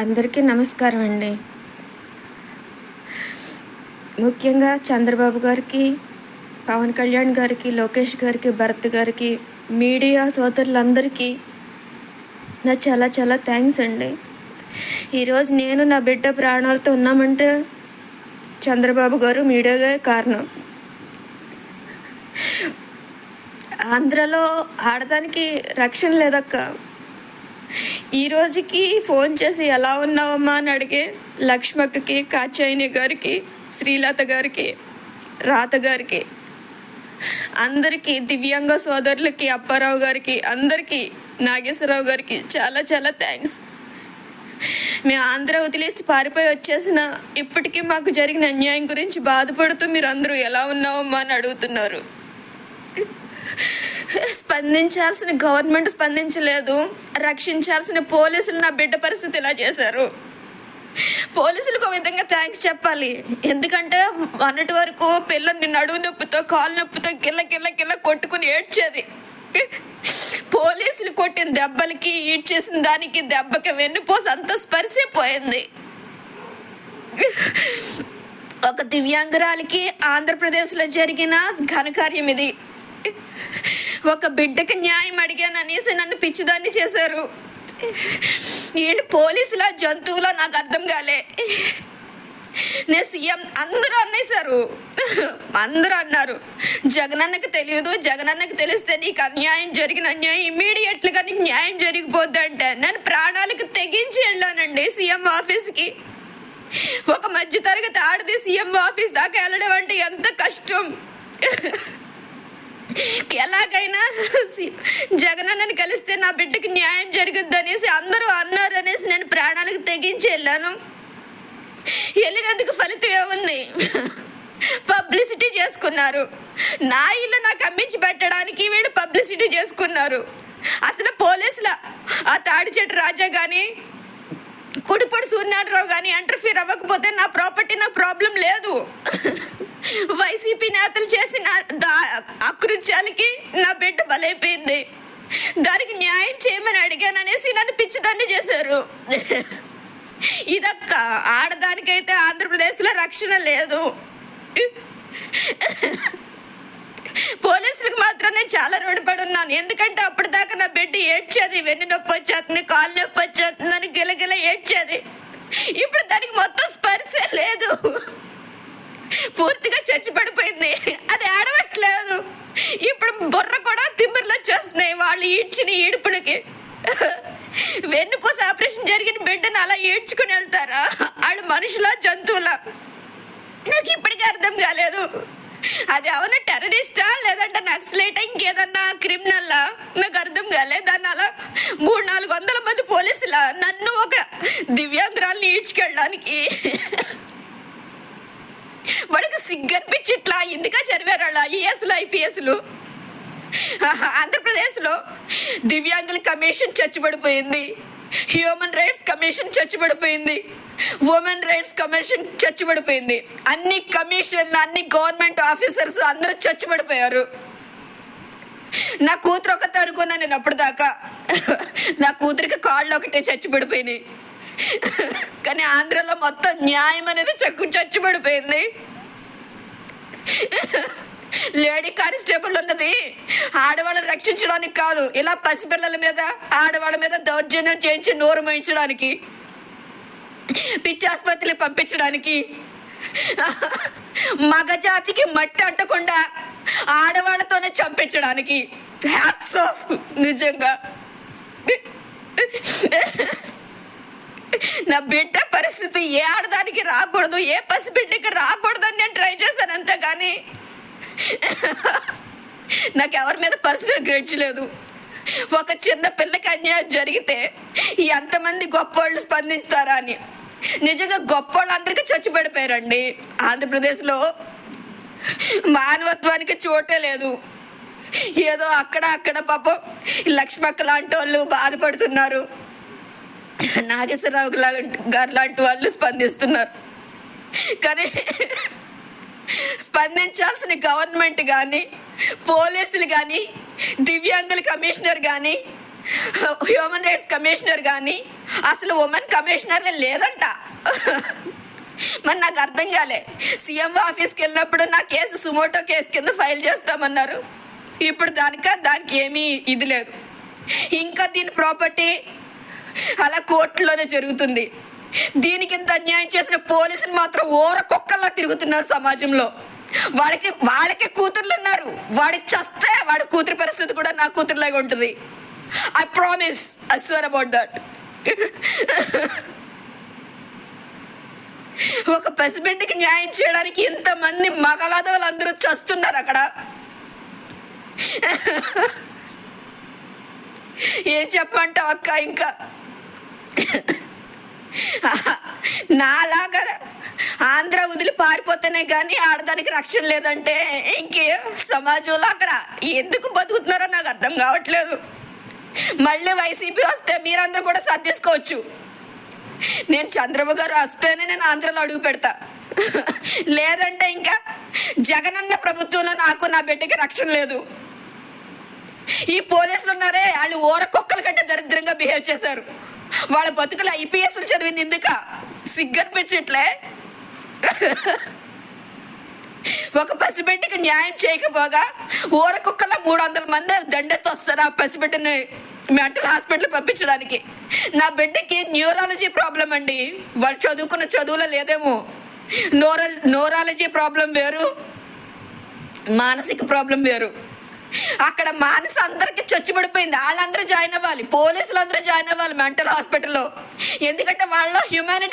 అందరికీ నమస్కారం అండి. ముఖ్యంగా చంద్రబాబు గారికి పవన్ కళ్యాణ్ గారికి లోకేష్ గారికి భరత్ గారికి మీడియా సోదరులందరికీ నా చాలా చాలా థ్యాంక్స్ అండి. ఈరోజు నేను నా బిడ్డ ప్రాణాలతో ఉన్నామంటే చంద్రబాబు గారు మీడియాగా కారణం. ఆంధ్రలో ఆడదానికి రక్షణ లేదక్క. ఈ రోజుకి ఫోన్ చేసి ఎలా ఉన్నావమ్మా? అని అడిగే లక్ష్మక్కకి కాచాయిని గారికి శ్రీలత గారికి రాత గారికి అందరికీ దివ్యాంగ సోదరులకి అప్పారావు గారికి అందరికీ నాగేశ్వరరావు గారికి చాలా చాలా థ్యాంక్స్. మేము ఆంధ్ర వదిలేసి పారిపోయి వచ్చేసిన ఇప్పటికీ మాకు జరిగిన అన్యాయం గురించి బాధపడుతూ మీరు అందరూ ఎలా ఉన్నావమ్మా అని అడుగుతున్నారు. స్పందించాల్సిన గవర్నమెంట్ స్పందించలేదు. రక్షించాల్సిన పోలీసులు నా బిడ్డ పరిస్థితి ఇలా చేశారు. పోలీసులకు ఒక విధంగా థ్యాంక్స్ చెప్పాలి. ఎందుకంటే మొన్నటి వరకు పిల్లల్ని నడువు నొప్పితో కాలు నొప్పితో గిల్ల గిల్ల గిల్ల కొట్టుకుని ఏడ్చేది. పోలీసులు కొట్టిన దెబ్బలకి ఈడ్చేసిన దానికి దెబ్బకి వెన్నుపోసి అంత స్పర్శపోయింది ఒక దివ్యాంగురాలకి ఆంధ్రప్రదేశ్లో జరిగిన ఘనకార్యం ఇది. ఒక బిడ్డకి న్యాయం అడిగాను అనేసి నన్ను పిచ్చిదాన్ని చేశారు. వీళ్ళు పోలీసుల జంతువుల నాకు అర్థం కాలే. నేను సీఎం అందరూ అన్నేశారు అందరూ అన్నారు. జగనన్నకు తెలియదు జగనన్నకు తెలిస్తే నీకు అన్యాయం జరిగిన అన్యాయం ఇమీడియట్లుగా నీకు న్యాయం జరిగిపోద్ది అంటే నేను ప్రాణాలకు తెగించి వెళ్ళానండి సీఎం ఆఫీస్కి. ఒక మధ్య తరగతి ఆడది సీఎం ఆఫీస్ దాకా వెళ్ళడం అంటే ఎంత కష్టం. ఎలాగైనా జగనన్నని కలిస్తే నా బిడ్డకి న్యాయం జరుగుద్ది అనేసి అందరూ అన్నారు అనేసి నేను ప్రాణాలకు తెగించి వెళ్ళాను. వెళ్ళినందుకు ఫలితం ఏముంది? పబ్లిసిటీ చేసుకున్నారు. నా ఇల్లు నాకు అమ్మించి పెట్టడానికి వీళ్ళు పబ్లిసిటీ చేసుకున్నారు. అసలు పోలీసుల ఆ తాడిచెట్టు రాజా కానీ కుడిపొడి సూర్యనారాయణరావు కానీ ఇంటర్ఫీర్ అవ్వకపోతే నా ప్రాపర్టీ నా ప్రాబ్లం లేదు. వైసీపీ నేతలు చేసిన దా- అకృత్యాలకి నా బిడ్డ బలైపోయింది. దానికి న్యాయం చేయమని అడిగాను అనేసి నన్ను పిచ్చిదాన్ని చేశారు. ఇదక్క ఆడదానికైతే ఆంధ్రప్రదేశ్లో రక్షణ లేదు. పోలీసులకు మాత్రం నేను చాలా రుణపడి ఉన్నాను ఎందుకంటే అప్పటిదాకా నా బిడ్డ ఏడ్చేది వెన్ను నొప్పి వచ్చేస్తుంది కాలు నొప్పి వచ్చేస్తుంది అని గిలగిల ఏడ్చేది. ఇప్పుడు దానికి మొత్తం స్పర్శ లేదు. పూర్తిగా చచ్చి పడిపోయింది అది ఆడవట్లేదు ఇప్పుడు బుర్ర కూడా తిమ్మిరిలో చేస్తున్నాయి వాళ్ళు ఈడ్చిన ఈడుపులకి. వెన్నుపూస ఆపరేషన్ జరిగిన బిడ్డను అలా ఏడ్చుకుని వెళ్తారా? వాళ్ళు మనుషుల జంతువులా? నాకు ఇప్పటికీ అర్థం కాలేదు. అది అవును టెర్రరిస్టా? లేదంటే నక్సలైట్? ఇంకేదన్నా క్రిమినల్లా నాకు అర్థం కాలేదు దాన్ని అలా మూడు నాలుగు వందల మంది పోలీసుల నన్ను ఒక దివ్యాంగురాల్ని ఈడ్చుకెళ్ళడానికి. వాడికి సిగ్గనిపించి ఇట్లా ఎందుకా చదివారు అలా ఐఏఎస్లు ఐపీఎస్లు? ఆంధ్రప్రదేశ్లో దివ్యాంగుల కమిషన్ చచ్చిపడిపోయింది. హ్యూమన్ రైట్స్ కమిషన్ చచ్చిపడిపోయింది. ఉమెన్ రైట్స్ కమిషన్ చచ్చిపడిపోయింది. అన్ని కమిషన్లు అన్ని గవర్నమెంట్ ఆఫీసర్స్ అందరూ చచ్చిపడిపోయారు. నా కూతురు ఒకతే అనుకున్నా నేను అప్పటిదాకా. నా కూతురికి కాళ్ళు ఒకటే చచ్చిపడిపోయినాయి. కానీ ఆంధ్రలో మొత్తం న్యాయం అనేది చక్కు చచ్చిపడిపోయింది. లేడీ కానిస్టేబుల్ ఉన్నది. ఆడవాళ్ళని రక్షించడానికి కాదు ఇలా పసిపిల్లల మీద ఆడవాళ్ళ మీద దౌర్జన్యం చేయించి నోరు మోయించడానికి పిచ్చి ఆసుపత్రికి పంపించడానికి మగజాతికి మట్టి అంటకుండా ఆడవాళ్ళతోనే చంపించడానికి. నిజంగా. నా బిడ్డ పరిస్థితి ఏ ఆడదానికి రాకూడదు ఏ పసిబిడ్డకి రాకూడదు అని నేను ట్రై చేశాను అంతే కానీ నాకు ఎవరి మీద పర్సనల్ గ్రేడ్స్ లేదు. ఒక చిన్న పిల్లకి అన్యాయం జరిగితే ఎంతమంది గొప్పోళ్ళు స్పందిస్తారా అని. నిజంగా గొప్పోళ్ళు అందరికీ చచ్చిపడిపోయారండి. ఆంధ్రప్రదేశ్లో మానవత్వానికి చోటే లేదు. ఏదో అక్కడ అక్కడ పాపం లక్ష్మక్క లాంటి వాళ్ళు బాధపడుతున్నారు. నాగేశ్వరరావు గారు లాంటి వాళ్ళు స్పందిస్తున్నారు. కానీ స్పందించాల్సిన గవర్నమెంట్ కానీ పోలీసులు కానీ దివ్యాంగుల కమిషనర్ కానీ హ్యూమన్ రైట్స్ కమిషనర్ కానీ అసలు ఉమెన్ కమిషనర్ లేదంట. మరి నాకు అర్థం కాలే. సీఎం ఆఫీస్కి వెళ్ళినప్పుడు నా కేసు సుమోటో కేసు కింద ఫైల్ చేస్తామన్నారు. ఇప్పుడు దానిక దానికి ఏమీ ఇది లేదు. ఇంకా దీని ప్రాపర్టీ అలా కోర్టులోనే జరుగుతుంది. దీనికి ఇంత అన్యాయం చేసిన పోలీసులు మాత్రం ఓర కుక్కల్లా తిరుగుతున్నారు సమాజంలో. వాళ్ళకి వాళ్ళకి కూతుర్లు ఉన్నారు. వాడి చస్తే వాడి కూతురు పరిస్థితి కూడా నా కూతురులాగా ఉంటుంది. I promise I swear about that ఒక పసిబిడ్డకి న్యాయం చేయడానికి ఇంతమంది మగవాదవులు అందరూ చస్తున్నారు అక్కడ. ఏం చెప్పంటావు అక్క ఇంకా? నాలాగా ఆంధ్ర వదిలి పారిపోతేనే కానీ ఆడదానికి రక్షణ లేదంటే ఇంకే సమాజంలో అక్కడ ఎందుకు బతుకుతున్నారో నాకు అర్థం కావట్లేదు. మళ్ళీ వైసీపీ వస్తే మీరందరూ కూడా సర్దేసుకోవచ్చు నేను చంద్రబాబు గారు వస్తేనే నేను ఆంధ్రలో అడుగు పెడతా. లేదంటే ఇంకా జగనన్న ప్రభుత్వంలో నాకు నా బిడ్డకి రక్షణ లేదు. ఈ పోలీసులు ఉన్నారే వాళ్ళు ఊర కుక్కల కంటే దరిద్రంగా బిహేవ్ చేశారు. వాళ్ళ బతుకులు ఐపీఎస్ చదివింది ఎందుక సిగ్గనిపించట్లే ఒక పసిబిడ్డకి న్యాయం చేయకపోగా ఊర కుక్కల మూడు వందల మంది దండెత్తి వస్తారు ఆ పసిబిడ్డని మెంటల్ హాస్పిటల్ పంపించడానికి. నా బిడ్డకి న్యూరాలజీ ప్రాబ్లం అండి. వాళ్ళు చదువుకున్న చదువులో లేదేమో. నోర నోరాలజీ ప్రాబ్లం వేరు. మానసిక ప్రాబ్లం వేరు. అక్కడ మానస అందరికి చచ్చిపడిపోయింది వాళ్ళందరూ జాయిన్ అవ్వాలి. పోలీసులు అందరూ జాయిన్ అవ్వాలి మెంటల్ హాస్పిటల్లో. ఎందుకంటే వాళ్ళ హ్యుమానిటీ